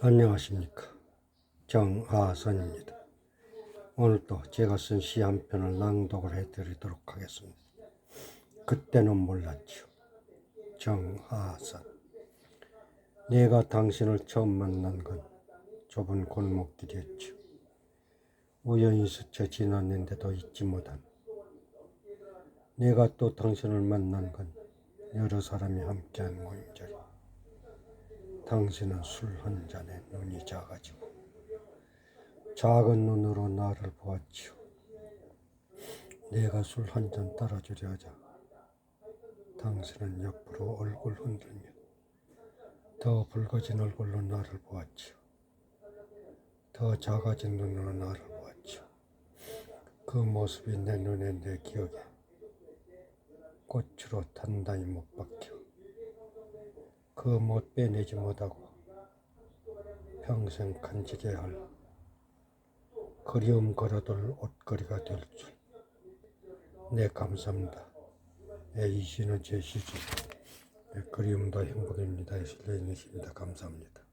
안녕하십니까. 정아선입니다. 오늘도 제가 쓴 시 한 편을 낭독을 해드리도록 하겠습니다. 그때는 몰랐죠. 정아선. 내가 당신을 처음 만난 건 좁은 골목길이었죠. 우연히 스쳐 지났는데도 잊지 못한. 내가 또 당신을 만난 건 여러 사람이 함께한 모임 자리. 당신은 술 한 잔에 눈이 작아지고 작은 눈으로 나를 보았지요. 내가 술 한 잔 따라주려 하자 당신은 옆으로 얼굴 흔들며 더 붉어진 얼굴로 나를 보았지요. 더 작아진 눈으로 나를 보았지요. 그 모습이 내 눈에 내 기억에 꽃으로 단단히 못 박혀 그 못 빼내지 못하고 평생 간직해야 할 그리움 걸어둘 옷걸이가 될 줄. 네, 감사합니다. 네, 이 시는 제 시죠. 네, 그리움도 행복입니다. 시입니다. 감사합니다.